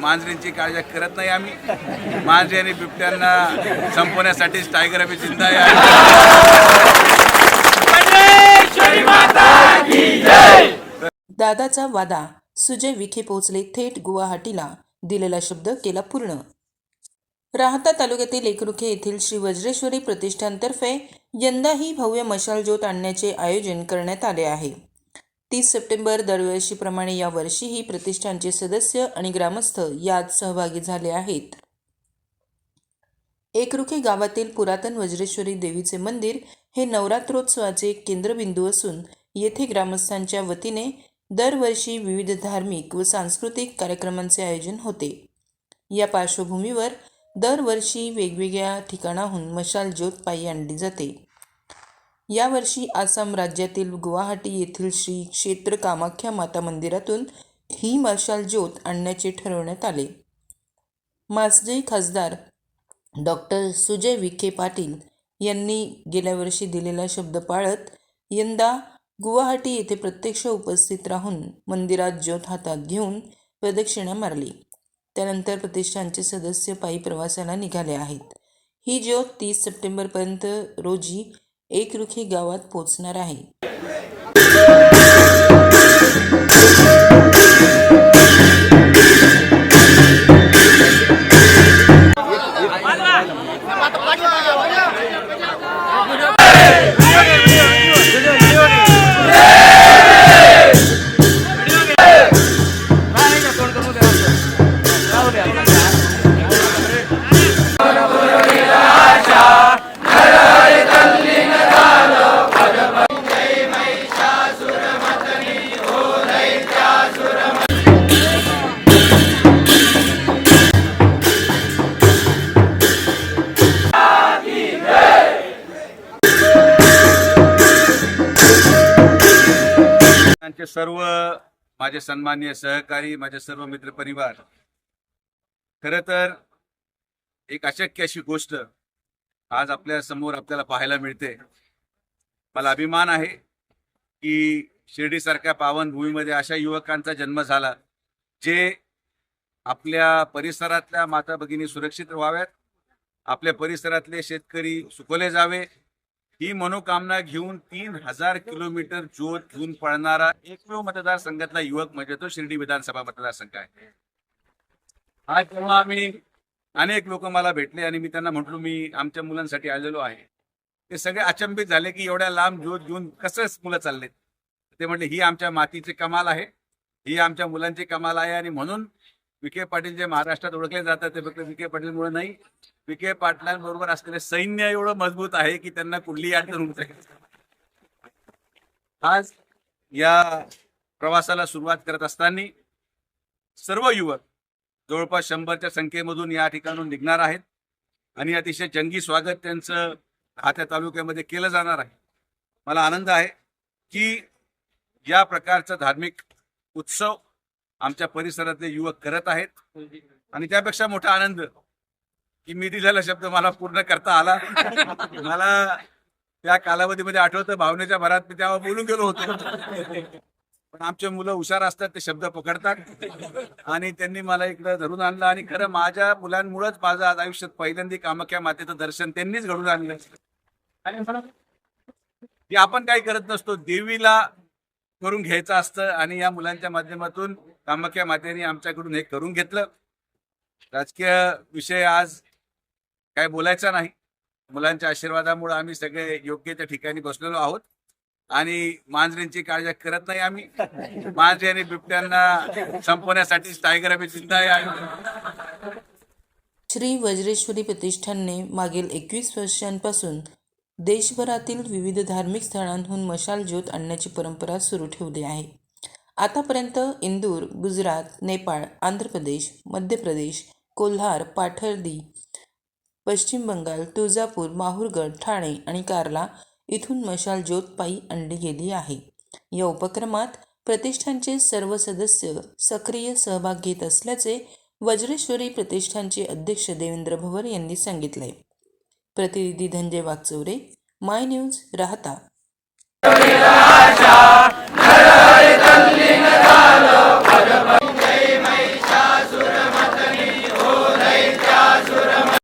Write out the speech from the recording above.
मांजरींची काळजी करत नाही आम्ही. मांजरी आणि बिबट्यांना संपवण्यासाठीच टायगर आम्ही जिंदा आहे. दादाचा वादा सुजय विखे पोहोचले थेट गुवाहाटीला दिलेला शब्द केला पूर्ण. राहता तालुक्यातील एकरुखे येथील श्री वज्रेश्वरी प्रतिष्ठानतर्फे यंदाही भव्य मशाल ज्योत आणण्याचे आयोजन करण्यात आले आहे. तीस सप्टेंबर दरवर्षीप्रमाणे यावर्षीही प्रतिष्ठानचे सदस्य आणि ग्रामस्थ यात सहभागी झाले आहेत. एकरुखे गावातील पुरातन वज्रेश्वरी देवीचे मंदिर हे नवरात्रोत्सवाचे केंद्रबिंदू असून येथे ग्रामस्थांच्या वतीने दरवर्षी विविध धार्मिक व सांस्कृतिक कार्यक्रमांचे आयोजन होते. या पार्श्वभूमीवर दरवर्षी वेगवेगळ्या ठिकाणाहून मशाल ज्योत पायी आणली जाते. यावर्षी आसाम राज्यातील गुवाहाटी येथील श्री क्षेत्र कामाख्या माता मंदिरातून ही मशाल ज्योत आणण्याचे ठरवण्यात आले. मासजई खासदार डॉक्टर सुजय विखे पाटील यांनी गेल्या वर्षी दिलेला शब्द पाळत यंदा गुवाहाटी येथे प्रत्यक्ष उपस्थित राहून मंदिरात ज्योत हातात घेऊन प्रदक्षिणा मारली. त्यानंतर प्रतिष्ठानचे सदस्य पायी प्रवासाला निघाले आहेत. ही ज्योत तीस सप्टेंबरपर्यंत रोजी एकरुखी गावात पोहोचणार आहे. सर्व माझे सन्माननीय सहकारी माझे सर्व मित्रपरिवार खरं तर एक अशक्य अशी गोष्ट आज आपल्यासमोर आपल्याला पाहायला मिळते. मला अभिमान आहे की शिर्डीसारख्या पावनभूमीमध्ये अशा युवकांचा जन्म झाला जे आपल्या परिसरातल्या माता भगिनी सुरक्षित व्हाव्यात आपल्या परिसरातले शेतकरी सुकवले जावे ही मनोकामना घेऊन तीन हजार किलोमीटर ज्योत घेऊन पळणारा एकमेव मतदारसंघातला युवक म्हणजे तो शिर्डी विधानसभा मतदारसंघ आहे. आज जेव्हा आम्ही अनेक लोक मला भेटले आणि मी त्यांना म्हटलो मी आमच्या मुलांसाठी आलेलो आहे. ते सगळे अचंबित झाले की एवढ्या लांब ज्योत घेऊन कसं मुलं चाललेत? ते म्हटले ही आमच्या मातीची कमाल आहे. ही आमच्या मुलांची कमाल आहे आणि म्हणून विखे पाटील जे महाराष्ट्रात ओळखले जातात ते फक्त विखे पाटीलमुळे नाही. विखे पाटलांबरोबर असलेले सैन्य एवढं मजबूत आहे की त्यांना कुठलीही अडचण होऊ शकेल आज या प्रवासाला सुरुवात करत असताना सर्व युवक जवळपास शंभरच्या संख्येमधून या ठिकाणून निघणार आहेत. आणि अतिशय जंगी स्वागत त्यांचं हात्या तालुक्यामध्ये केलं जाणार आहे. मला आनंद आहे की या प्रकारचा धार्मिक उत्सव आमच्या परिसरातले युवक करत आहेत. आणि त्यापेक्षा मोठा आनंद की मी दिलेला शब्द मला पूर्ण करता आला. मला त्या कालावधीमध्ये आठवतं भावनेच्या भरात मी तेव्हा बोलून गेलो होतो. पण आमचे मुलं हुशार असतात ते शब्द पकडतात. आणि त्यांनी मला इकडं धरून आणलं आणि खरं माझ्या मुलांमुळेच माझं आज आयुष्यात पहिल्यांदा कामाख्या मातेचं दर्शन त्यांनीच घडून आणलं. आणि आपण काही करत नसतो देवीला करून घ्यायचं असतं आणि या मुलांच्या माध्यमातून कामाख्या मातेने आमच्याकडून हे करून घेतलं. राजकीय विषय आज काय बोलायचा नाही. मुलांच्या आशीर्वादामुळे आम्ही सगळे योग्य त्या ठिकाणी बसलेलो आहोत. आणि मांजरींची काळजी करत नाही आम्ही. मांजरी आणि बिबट्यांना संपवण्यासाठी टायगर आम्ही चिंता आहे. श्री वज्रेश्वरी प्रतिष्ठानने मागील एकवीस वर्षांपासून देशभरातील विविध धार्मिक स्थळांहून मशाल ज्योत आणण्याची परंपरा सुरू ठेवली आहे. आतापर्यंत इंदूर गुजरात नेपाळ आंध्र प्रदेश मध्य प्रदेश कोल्हार पाठर्दी पश्चिम बंगाल तुळजापूर माहूरगड ठाणे आणि कार्ला इथून मशाल ज्योत पायी आणली गेली आहे. या उपक्रमात प्रतिष्ठानचे सर्व सदस्य सक्रिय सहभाग घेत असल्याचे वज्रेश्वरी प्रतिष्ठानचे अध्यक्ष देवेंद्र भवर यांनी सांगितले. प्रतिनिधी धनंजय वागचौरे माय न्यूज राहता.